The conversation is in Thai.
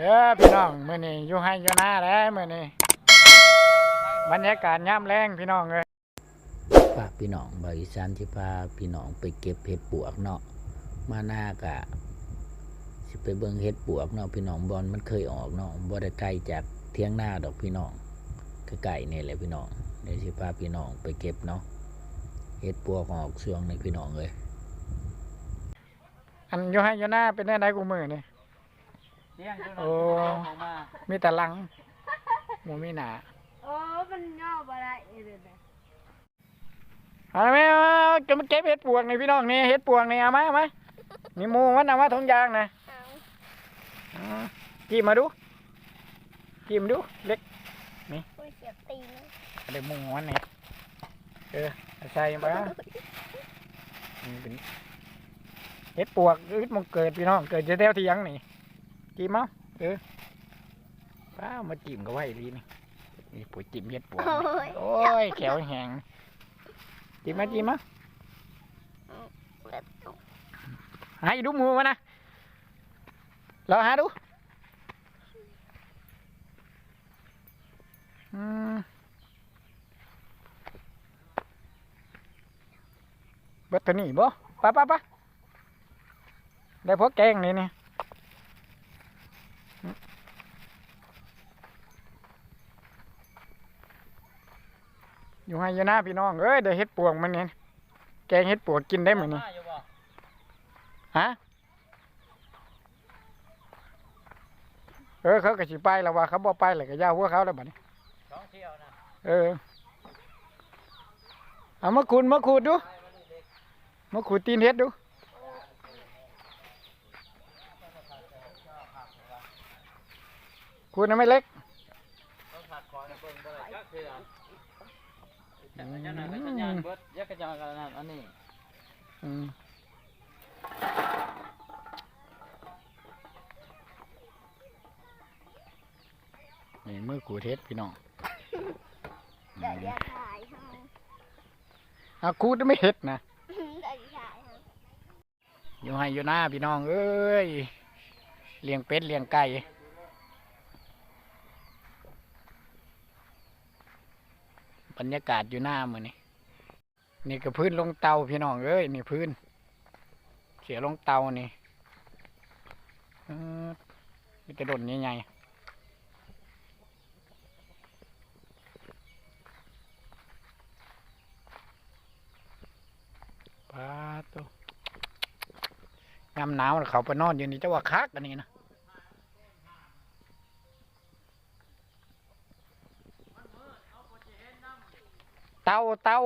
เออพี่น้องมื้อนี้อยู่ให้อยู่หน้าแล้วมื้อนี้บรรยากาศยามแรงพี่น้องเอ้ยฝากพี่น้องบริษัทที่พาพี่น้องไปเก็บเห็ดปวกเนาะมาหน้ากะสิไปเบิ่งเห็ดปวกเนาะพี่น้องบอลมันเคยออกเนาะบ่ได้ไกลจากเที่ยงหน้าดอกพี่น้องใกล้ๆนี่แหละพี่น้องเดี๋ยวสิพาพี่น้องไปเก็บเนาะเห็ดปวกออกช่วงนี้พี่น้องเลยอันอยู่ให้อยู่หน้าเป็นได้ไดกูมื้อนี่ เลี้ยงจนโอ้ ออกมามีแต่หลังบ่มีหน้าโอ้มันย่อบ่ได้เลยนะเอาไหมเอาจะมาเก็บเห็ดปวกนี่พี่น้องนี่เห็ดปวกนี่เอามาเอามานี่หมูมันเอามาถุงยางนะเอาอ่าจิ้มมาดูจิ้มดูเล็กอุ้ยเสียบตีนเดี๋ยวหมูมันนี่เออเอาใส่ไปนะนี่เป็นเห็ดปวกเห็ดมันเกิดพี่น้องเกิดจะแถวเที่ยงนี่ จิ้มเอาเออป้ามาจิ้มก็ไว้ดีนี่นี่ปุ๋ยจิ้มเห็ดปวกโอ้นี่ยโอ้ยแขวแห้งจิ้มมาจิ้มมาหาอยู่ดูหมูมานะเราหาดูอืมเบัตรนี่บ่ไปะปะปะได้พวกแกงนี่นี่ อยู่ให้อยาหน้าพี่น้องเอ้ยได้เฮ็ดปวงมันนี่แกงเฮ็ดปวกกินได้ไหมนี่มาอยู่บ่ฮะเออเขาก็สิไปแล้วว่าเขาบ่ไปเลยก็ย่าหัวเขาแล้วบัดนี้สองเที่ยวนะเออเอามาขูดมาขูดดูมาขูดตีนเฮ็ดดูขูดนะไม่เล็ก ต้องผัดคอยนะเบิ่งบ่ได้จักเทื่อแต่อันนั้นน่ะสัญญาณเบิดยักกระจายกันนั่นอันนี้อืมนี่มือขูเฮ็ดพี่น้องเดี๋ยวจะถ่ายให้อาขูดไม่เฮ็ดนะเดี๋ยวจะถ่ายให้อยู่ให้อยู่หน้าพี่น้องเอ้ยเลี้ยงเป็ดเลี้ยงไก่ บรรยากาศอยู่หน้ามือนี่นี่ก็พื้นลงเตาพี่น้องเอ้ยนี่พื้น เสียลงเตานี่เออมีแต่ดนใหญ่ๆปาโตยามหนาวเขาไปนอนอยู่นี่จะว่าคักอันนี้นะ เตาเตา